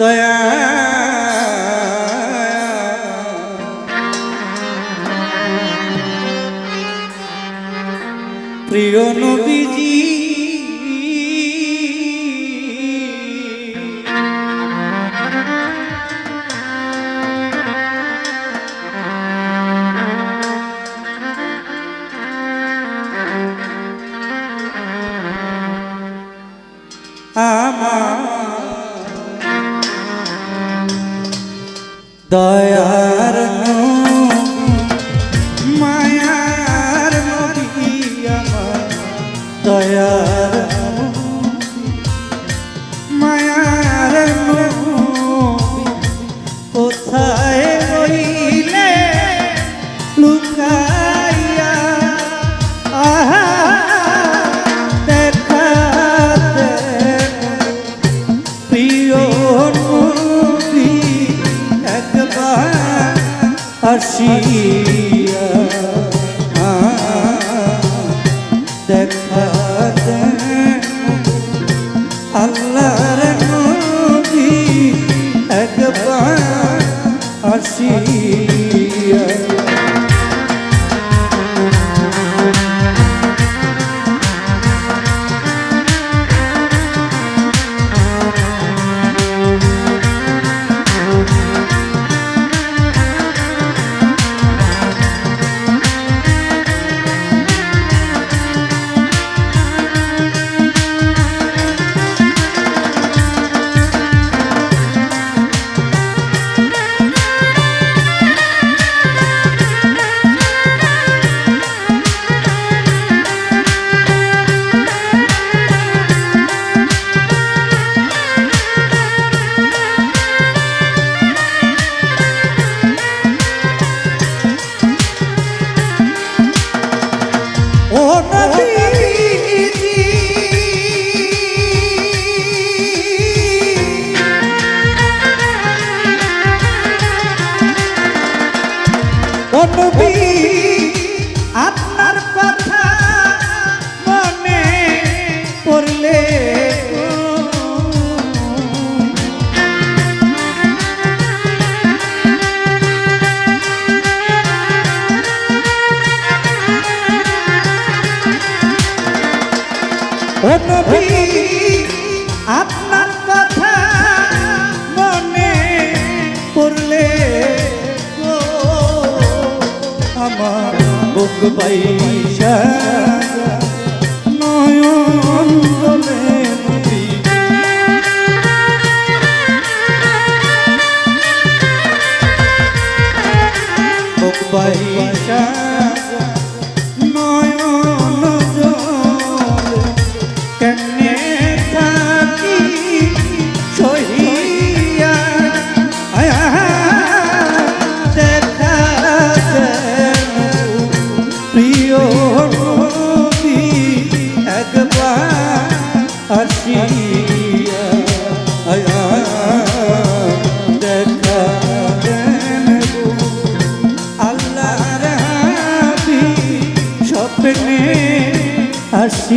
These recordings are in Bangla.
দয়া দয়ার মায়ার কোথায় রইলে লুকাইয়া? আহা দেখাতে প্রিয় একবার আসি নদী আমার বুক পাইসা নয়ন তলে নদী। বুক পাইসা আসি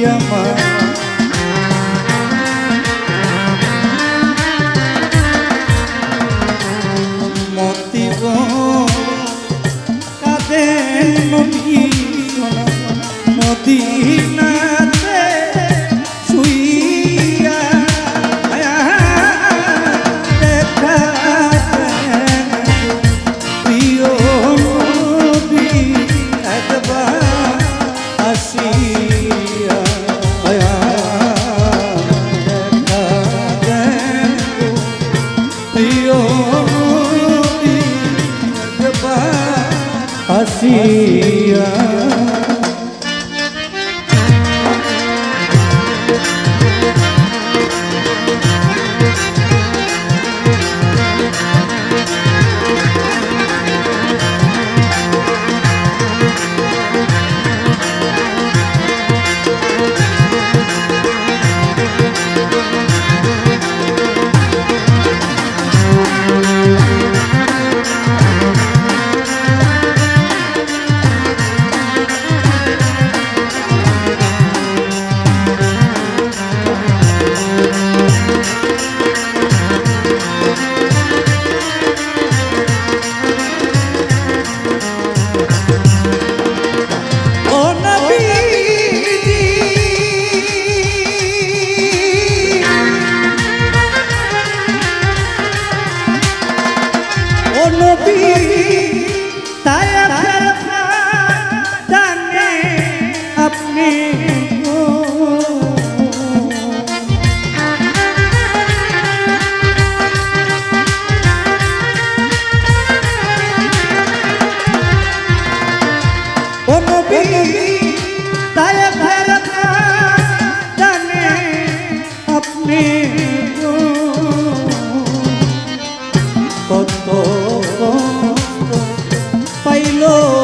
烟花。নবী তাই আপনার জানে আপনি Yeah. ও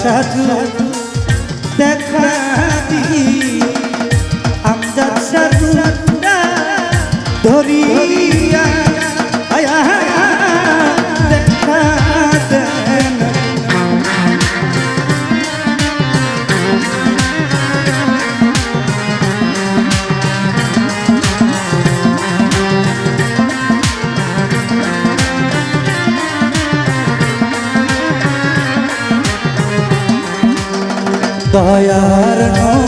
সাধু দয়ার নবী,